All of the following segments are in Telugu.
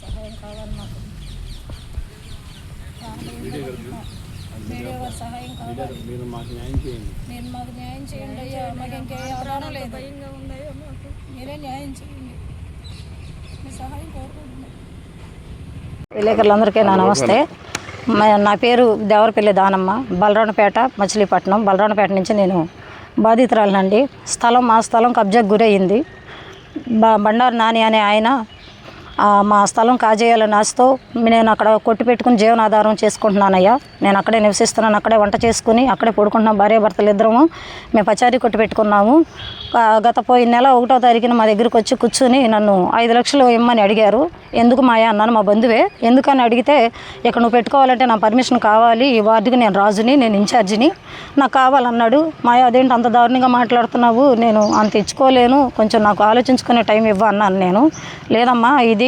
సహాయం కావాలి మాకు సహాయం కావాలి మీరు మాకు న్యాయం చేయండి. మీరు మాకు న్యాయం చేయండి. అయ్యా మాకు ఇంకే ఆధారం లేదు. భయంగా ఉన్నాయో మాకు. మీరే న్యాయం చేయండి. మీ సహాయం కోరుకుంటున్నాం. విలేకరులందరికీ నా నమస్తే. నా పేరు దేవరపల్లి దానమ్మ బలరాణపేట మచిలీపట్నం. బలరాణపేట నుంచి నేను బాధితురాలనండి. స్థలం మా స్థలం కబ్జాకు గురయ్యింది బ బండారు నాని అనే ఆయన మా స్థలం కాజేయాలని ఆశతో నేను అక్కడ కొట్టు పెట్టుకుని జీవనాధారం చేసుకుంటున్నానయ్యా. నేను అక్కడే నివసిస్తున్నాను అక్కడే వంట చేసుకుని అక్కడే పడుకుంటున్నాం భార్య భర్తలు ఇద్దరము. మేము పచారీ కొట్టు పెట్టుకున్నాము. గత పోయిన నెల ఒకటో తారీఖున మా దగ్గరికి వచ్చి కూర్చుని నన్ను ఐదు లక్షలు ఇమ్మని అడిగారు. ఎందుకు మాయా అన్నాను మా బంధువే. ఎందుకని అడిగితే ఇక్కడ నువ్వు పెట్టుకోవాలంటే నా పర్మిషన్ కావాలి ఈ వార్డుకి నేను రాజుని నేను ఇన్ఛార్జిని. నాకు కావాలన్నాడు. మాయా అదేంటి అంత దారుణంగా మాట్లాడుతున్నావు? నేను అంత ఇచ్చుకోలేను. కొంచెం నాకు ఆలోచించుకునే టైం ఇవ్వ అన్నాను నేను. లేదమ్మా ఇది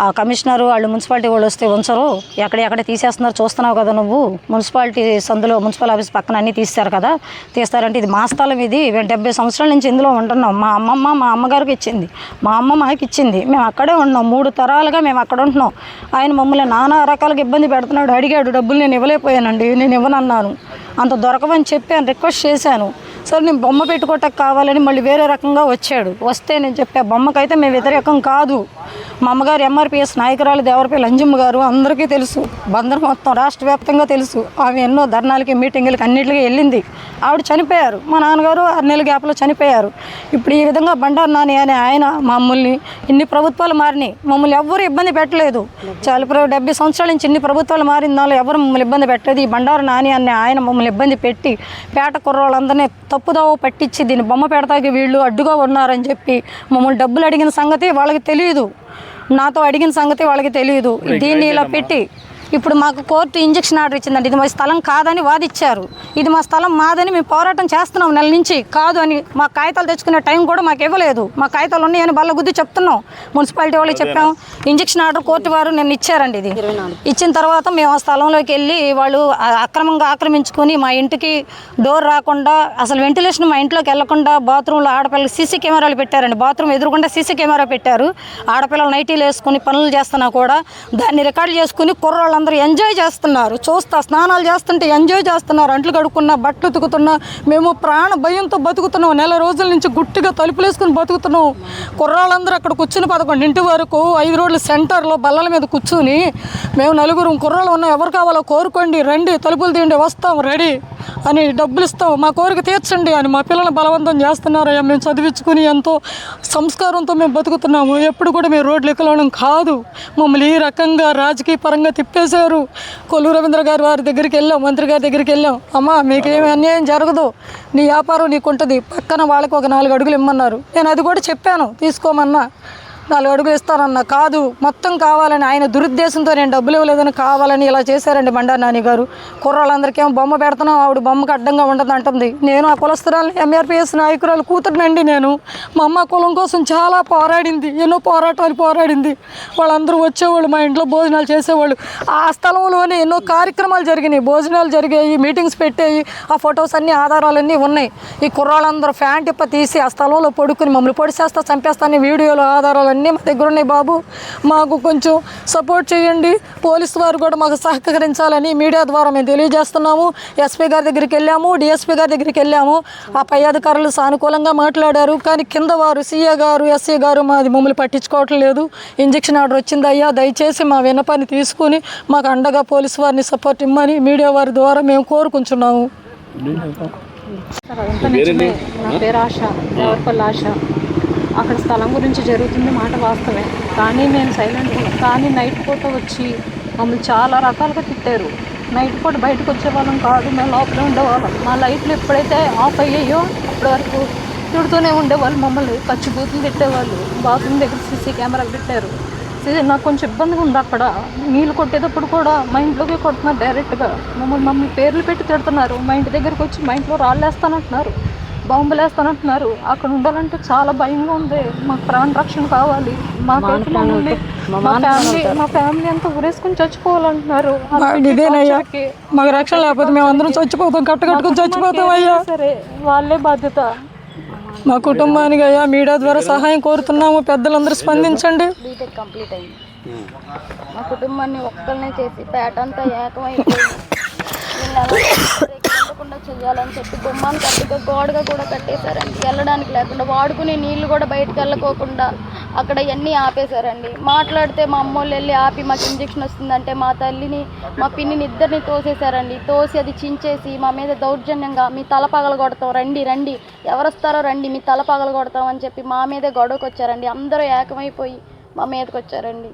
ఆ కమిషనర్ వాళ్ళు మున్సిపాలిటీ వాళ్ళు వస్తే ఉంచరు. ఎక్కడెక్కడ తీసేస్తున్నారు చూస్తున్నావు కదా నువ్వు. మున్సిపాలిటీ సందులో మున్సిపల్ ఆఫీస్ పక్కన అన్నీ తీస్తారు కదా. తీస్తారంటే ఇది మా స్థలం ఇది. మేము డెబ్బై సంవత్సరాల నుంచి ఇందులో ఉంటున్నాం. మా అమ్మమ్మ మా అమ్మగారికి ఇచ్చింది. మా అమ్మ మాకు ఇచ్చింది. మేము అక్కడే ఉన్నాం మూడు తరాలుగా మేము అక్కడ ఉంటున్నాం. ఆయన మమ్మల్ని నానా రకాలుగా ఇబ్బంది పెడుతున్నాడు. అడిగాడు డబ్బులు నేను ఇవ్వలేకపోయానండి. నేను ఇవ్వనన్నాను. అంత దొరకవని చెప్పాను రిక్వెస్ట్ చేశాను. సరే నేను బొమ్మ పెట్టుకోవటం కావాలని మళ్ళీ వేరే రకంగా వచ్చాడు. వస్తే నేను చెప్పా బొమ్మకైతే మేము వ్యతిరేకం కాదు. మా అమ్మగారు ఎంఆర్పిఎస్ నాయకురాలు దేవరపల్లి అంజమ్మ గారు అందరికీ తెలుసు. బందర్ మొత్తం రాష్ట్ర వ్యాప్తంగా తెలుసు. ఆమె ఎన్నో ధర్నాలకి మీటింగులకి అన్నింటికి వెళ్ళింది. ఆవిడ చనిపోయారు. మా నాన్నగారు ఆరు నెలల గ్యాప్లో చనిపోయారు. ఇప్పుడు ఈ విధంగా బండారు నాని అనే ఆయన మమ్మల్ని ఇన్ని ప్రభుత్వాలు మారినాయి. మమ్మల్ని ఎవ్వరు ఇబ్బంది పెట్టలేదు. చాలా ప్ర- డెబ్బై సంవత్సరాల నుంచి ఇన్ని ప్రభుత్వాలు మారిన దానిలో ఎవరు మమ్మల్ని ఇబ్బంది పెట్టలేదు. ఈ బండారు నాని అనే ఆయన మమ్మల్ని ఇబ్బంది పెట్టి పేట కుర్రోళ్ళందరినీ తప్పుదోవ పట్టించి దీన్ని బొమ్మ పెడతాకి వీళ్ళు అడ్డుగా ఉన్నారని చెప్పి మమ్మల్ని డబ్బులు అడిగిన సంగతి వాళ్ళకి తెలియదు. నాతో అడిగిన సంగతి వాళ్ళకి తెలియదు. దీన్ని ఇలా పెట్టి ఇప్పుడు మాకు కోర్టు ఇంజక్షన్ ఆర్డర్ ఇచ్చిందండి. ఇది మా స్థలం కాదని వాదిచ్చారు. ఇది మా స్థలం మాదని మేము పోరాటం చేస్తున్నాం నెల నుంచి. కాదు అని మా కాగితాలు తెచ్చుకునే టైం కూడా మాకు ఇవ్వలేదు. మా కాగితాలు ఉన్నాయని బల్ల గుద్ది చెప్తున్నాం. మున్సిపాలిటీ వాళ్ళకి చెప్పాం. ఇంజక్షన్ ఆర్డర్ కోర్టు వారు నిన్న ఇచ్చారండి ఇది. ఇచ్చిన తర్వాత మేము ఆ స్థలంలోకి వెళ్ళి వాళ్ళు అక్రమంగా ఆక్రమించుకొని మా ఇంటికి డోర్ రాకుండా అసలు వెంటిలేషన్ మా ఇంట్లోకి వెళ్ళకుండా బాత్రూంలో ఆడపిల్లలు సీసీ కెమెరాలు పెట్టారండి. బాత్రూమ్ ఎదురుకుండా సీసీ కెమెరా పెట్టారు. ఆడపిల్లలు నైటీలు వేసుకుని పనులు చేస్తున్నా కూడా దాన్ని రికార్డ్ చేసుకుని అందరూ ఎంజాయ్ చేస్తున్నారు. చూస్తా స్నానాలు చేస్తుంటే ఎంజాయ్ చేస్తున్నారు. అంట్లు కడుక్కున్నా బట్టలు ఉతుకుతున్నా మేము ప్రాణ భయంతో బతుకుతున్నాం. నెల రోజుల నుంచి గుట్టిగా తలుపులు వేసుకుని బతుకుతున్నాం. కుర్రాళ్ళందరూ అక్కడ కూర్చుని పదకొండు ఇంటి వరకు ఐదు రోడ్ల సెంటర్లో బల్లల మీద కూర్చుని మేము నలుగురు కుర్రాళ్ళు ఉన్నాం. ఎవరు కావాలో కోరుకోండి రండి తలుపులు తీయండి వస్తాం రెడీ. అని డబ్బులు ఇస్తాం మా కోరిక తీర్చండి అని మా పిల్లల్ని బలవంతం చేస్తున్నారయ్యా మేము చదివించుకుని ఎంతో సంస్కారంతో మేము బతుకుతున్నాము. ఎప్పుడు కూడా మేము రోడ్లు ఎక్కలవడం కాదు. మమ్మల్ని ఈ రకంగా రాజకీయ పరంగా తిప్పేశారు. కొల్లు రవీంద్ర గారి వారి దగ్గరికి వెళ్ళాం మంత్రి గారి దగ్గరికి వెళ్ళాం. అమ్మా మీకేమి అన్యాయం జరగదు. నీ వ్యాపారం నీకు ఉంటుంది పక్కన వాళ్ళకి ఒక నాలుగు అడుగులు ఇమ్మన్నారు. నేను అది కూడా చెప్పాను తీసుకోమన్నా. నాలుగు అడుగులు ఇస్తానన్న. కాదు మొత్తం కావాలని ఆయన దురుద్దేశంతో నేను డబ్బులు ఇవ్వలేదని కావాలని ఇలా చేశారండి బండారు నాని గారు. కుర్రాళ్ళందరికీ ఏమో బొమ్మ పెడుతున్నాం ఆవిడ బొమ్మకు అడ్డంగా ఉండదు అంటుంది. నేను ఆ కులస్తురాలు ఎంఆర్పిఎస్ నాయకురాలు కూతురునండి నేను. మా అమ్మ కులం కోసం చాలా పోరాడింది ఎన్నో పోరాటాలు పోరాడింది. వాళ్ళందరూ వచ్చేవాళ్ళు మా ఇంట్లో భోజనాలు చేసేవాళ్ళు. ఆ స్థలంలోనే ఎన్నో కార్యక్రమాలు జరిగినాయి భోజనాలు జరిగాయి మీటింగ్స్ పెట్టాయి ఆ ఫొటోస్ అన్ని ఆధారాలన్నీ ఉన్నాయి. ఈ కుర్రాళ్ళందరూ ఫ్యాన్ టిప్ప తీసి ఆ స్థలంలో పడుకుని మమ్మల్ని పొడిచేస్తా చంపేస్తాను వీడియోలు ఆధారాలు అన్నీ మా దగ్గర ఉన్నాయి బాబు. మాకు కొంచెం సపోర్ట్ చేయండి. పోలీసు వారు కూడా మాకు సహకరించాలని మీడియా ద్వారా మేము తెలియజేస్తున్నాము. ఎస్పీ గారి దగ్గరికి వెళ్ళాము డిఎస్పీ గారి దగ్గరికి వెళ్ళాము. ఆ పై అధికారులు సానుకూలంగా మాట్లాడారు. కానీ కింద వారు సీఏ గారు ఎస్సీ గారు మాది మమ్మల్ని పట్టించుకోవటం లేదు. ఇంజక్షన్ ఆర్డర్ వచ్చింది అయ్యా దయచేసి మా విన్నపాన్ని తీసుకుని మాకు అండగా పోలీసు వారిని సపోర్ట్ ఇమ్మని మీడియా వారి ద్వారా మేము కోరుకుంటున్నాము. నా పేరు ఆశ ఆశ. అక్కడ స్థలం గురించి జరుగుతుంది మాట వాస్తవే కానీ నేను సైలెంట్ కానీ నైట్ పూట వచ్చి మమ్మల్ని చాలా రకాలుగా తిట్టారు. నైట్ పూట బయటకు వచ్చే వాళ్ళం కాదు. మేము లోపలే ఉండేవాళ్ళం. మా లైట్లు ఎప్పుడైతే ఆఫ్ అయ్యాయో అప్పటి వరకు తిడుతూనే ఉండేవాళ్ళు మమ్మల్ని. పచ్చి బూతులు తిట్టేవాళ్ళు. బాత్రూమ్ దగ్గర సీసీ కెమెరా పెట్టారు. నాకు కొంచెం ఇబ్బందిగా ఉంది అక్కడ. నీళ్ళు కొట్టేటప్పుడు కూడా మా ఇంట్లోకి కొడుతున్నారు డైరెక్ట్గా మమ్మల్ని మమ్మల్ని పేర్లు పెట్టి తిడుతున్నారు. మా ఇంటి దగ్గరికి వచ్చి మా ఇంట్లో రాళ్ళు వేస్తానంటున్నారు. బాంబులు వేస్తానంటున్నారు అక్కడ ఉండాలంటే చాలా భయంగా ఉంది. మాకు ప్రాణ రక్షణ కావాలి. మమ్మల్ని మా ఫ్యామిలీ మా ఫ్యామిలీ అంతా ఉరేసుకుని చచ్చిపోవాలంటున్నారు. ఇదేనయ్యా? మాకు రక్షణ లేకపోతే మేము అందరం చచ్చిపోతాం కట్ట కట్టుకుని చచ్చిపోతాం అయ్యా సరే వాళ్ళే బాధ్యత. మా కుటుంబానికి అయ్యా మీడియా ద్వారా సహాయం కోరుతున్నాము. పెద్దలందరూ స్పందించండి. బీటెక్ కంప్లీట్ అయింది. మా కుటుంబాన్ని ఒక్కరినే చేసి పేట అంతా ఏకమైపోయి లేకుండా చేయాలని చెయ్యాలని చెప్పి గుమ్మాన్ని కట్టుగా గోడగా కూడా కట్టేశారండి. వెళ్ళడానికి లేకుండా వాడుకునే నీళ్ళు కూడా బయటకు వెళ్ళకోకుండా అక్కడ ఇవన్నీ ఆపేశారండి. మాట్లాడితే మా అమ్మోళ్ళు వెళ్ళి ఆపి మాకు ఇంజక్షన్ వస్తుందంటే మా తల్లిని మా పిన్నిని ఇద్దరిని తోసేశారండి. తోసి అది చించేసి మా మీద దౌర్జన్యంగా మీ తల పగల కొడతాం రండి రండి. ఎవరు వస్తారో రండి మీ తల పగల కొడతాం అని చెప్పి మా మీదే గొడవకు వచ్చారండి అందరూ ఏకమైపోయి మా మీదకి వచ్చారండి